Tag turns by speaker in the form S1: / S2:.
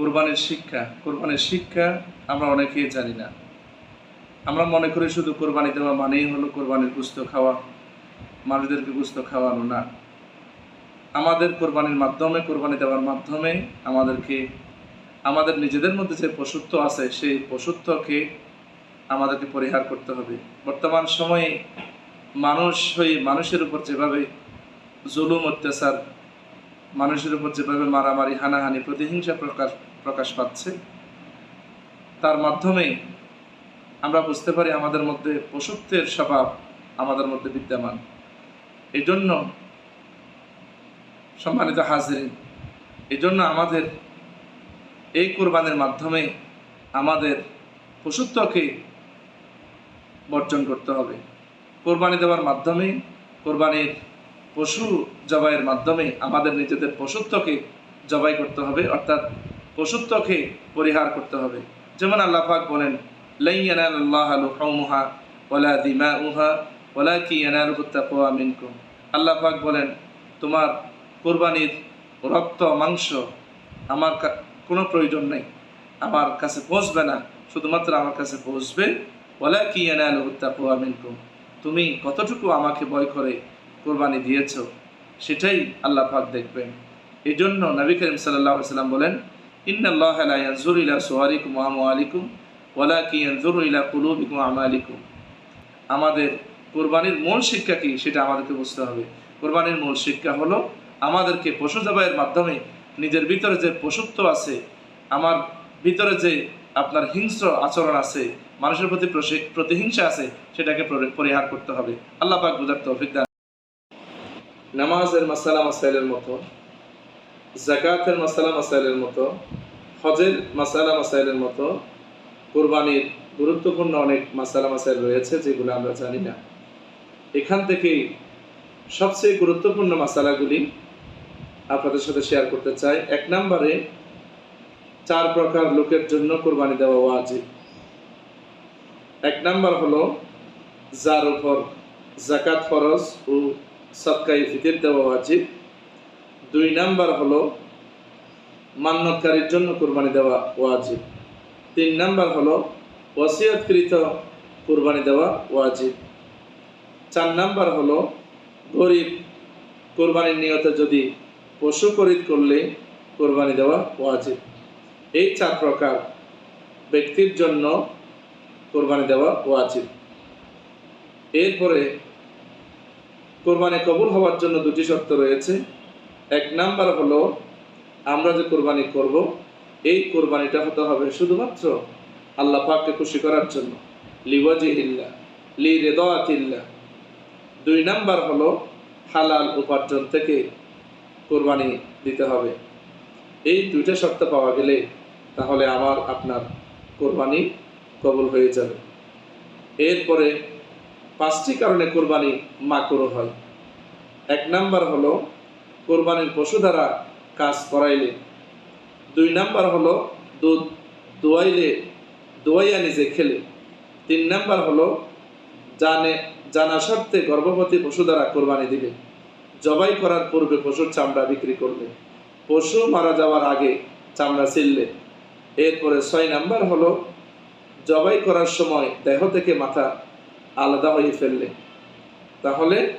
S1: কোরবানির শিক্ষা কোরবানির শিক্ষা আমরা অনেকেই জানি না। আমরা মনে করি শুধু কোরবানি দেওয়া মানেই হলো কোরবানির গুস্ত খাওয়া, মানুষদেরকে গুস্ত খাওয়ানো না। আমাদের কোরবানির মাধ্যমে, কোরবানি দেওয়ার মাধ্যমে আমাদেরকে, আমাদের নিজেদের মধ্যে যে পশুত্ব আছে, সেই পশুত্বকে আমাদেরকে পরিহার করতে হবে। বর্তমান সময়ে মানুষ হয়ে মানুষের উপর যেভাবে জুলুম, অত্যাচার, মানুষের উপর যেভাবে মারামারি, হানাহানি, প্রতিহিংসা প্রকাশ প্রকাশ পাচ্ছে। তার মাধ্যমে আমরা বুঝতে পারি আমাদের মধ্যে পশুত্বের স্বভাব আমাদের মধ্যে বিদ্যমান। এই জন্য সম্মানিত হাজিরিন এই জন্য আমাদের এই কোরবানির মাধ্যমে আমাদের পশুত্বকে বর্জন করতে হবে। কোরবানি দেওয়ার মাধ্যমে, কোরবানির পশু জবাইয়ের মাধ্যমে আমাদের নিজেদের পশুত্বকে জবাই করতে হবে। অর্থাৎ পশুত্বকে পরিহার করতে হবে। যেমন আল্লাহ পাক বলেন লাইয়ানাল আল্লাহ লুহাউমুহা ওয়ালা দিমাউহা ওয়ালা কি ইয়ানালুহু তাকওয়া মিনকুম। আল্লাহ পাক বলেন, তোমার কোরবানির রক্ত, মাংস আমার কা- কোনো প্রয়োজন নেই। আমার কাছে পৌঁছবে না। শুধুমাত্র আমার কাছে পৌঁছবে ওলা কি তাকওয়া মিনকুম। তুমি কতটুকু আমাকে ভয় করে কোরবানি দিয়েছ, সেটাই আল্লাহ পাক দেখবেন। এই জন্য নবী করিম সাল্লাহ সাল্লাম বলেন ইন্নাল্লাহ লা ইয়ানজুরু ইলা সুওয়ারিকুম ওয়া আমওয়ালিকুম ওয়ালাকি ইয়ানজুরু ইলা কুলুবিকুম ওয়া আমাদের কোরবানির মূল শিক্ষা কি সেটা আমাদেরকে বুঝতে হবে। কোরবানির মূল শিক্ষা হলো আমাদেরকে পশু জবাইয়ের মাধ্যমে নিজের ভিতরে যে পশুত্ব আছে, আমার ভিতরে যে আপনার হিংস্র আচরণ আছে, মানুষের প্রতি প্রতিহিংসা আছে, সেটাকে পরিহার করতে হবে। আল্লাহ পাক বুঝার তৌফিক দান। নামাজের মাসালা মাসাইলের মতো জাকাতের মাসালা মাসাইলের মতো হজের মাসালা মাসাইলের মতো কোরবানির গুরুত্বপূর্ণ অনেক মাসালা মাসাইল রয়েছে, যেগুলো আমরা জানি না। এখান থেকেই সবচেয়ে গুরুত্বপূর্ণ মাসালাগুলি আপনাদের সাথে শেয়ার করতে চাই। এক নম্বরে, চার প্রকার লোকের জন্য কোরবানি দেওয়া ওয়াজিব। এক নাম্বার হলো, যার উপর জাকাত ফরজ ও সৎকাই ফিতির দেওয়া ওয়াজিব। দুই নাম্বার হলো মান্যতকারীর জন্য কোরবানি দেওয়া ওয়াজিব। তিন নাম্বার হলো, ওসিয়তকৃত কোরবানি দেওয়া ওয়াজিব। চার নাম্বার হলো, গরিব কোরবানির নিয়তে যদি পশু খরিদ করলে কোরবানি দেওয়া ওয়াজিব। এই চার প্রকার ব্যক্তির জন্য কোরবানি দেওয়া ওয়াজিব। এরপরে কোরবানি কবুল হওয়ার জন্য দুটি শর্ত রয়েছে। এক নাম্বার হলো আমরা যে কোরবানি করব, এই কোরবানিটা হতে হবে শুধুমাত্র আল্লাহ পাককে খুশি করার জন্য। লিওয়াজিহিল্লা লি রেদাতিল্লা দুই নাম্বার হলো হালাল উপার্জন থেকে কোরবানি দিতে হবে। এই দুইটা শর্ত পাওয়া গেলে তাহলে আমার, আপনার কোরবানি কবল হয়ে যাবে। এরপরে পাঁচটি কারণে কোরবানি মাকরু হয়। এক নাম্বার হলো কোরবানির পশু দ্বারা কাজ করাইলে। দুই নাম্বার হলো দুধ দোয়াইলে, দোয়াইয়া নিজে খেলে। তিন নাম্বার হলো জানে, জানা সত্ত্বে গর্ভবতী পশু দ্বারা কোরবানি দিলে। জবাই করার পূর্বে পশুর চামড়া বিক্রি করলে। পশু মারা যাওয়ার আগে চামড়া ছিললে এরপরে ছয় নাম্বার হলো জবাই করার সময় দেহ থেকে মাথা আলাদা হয়ে ফেললে। তাহলে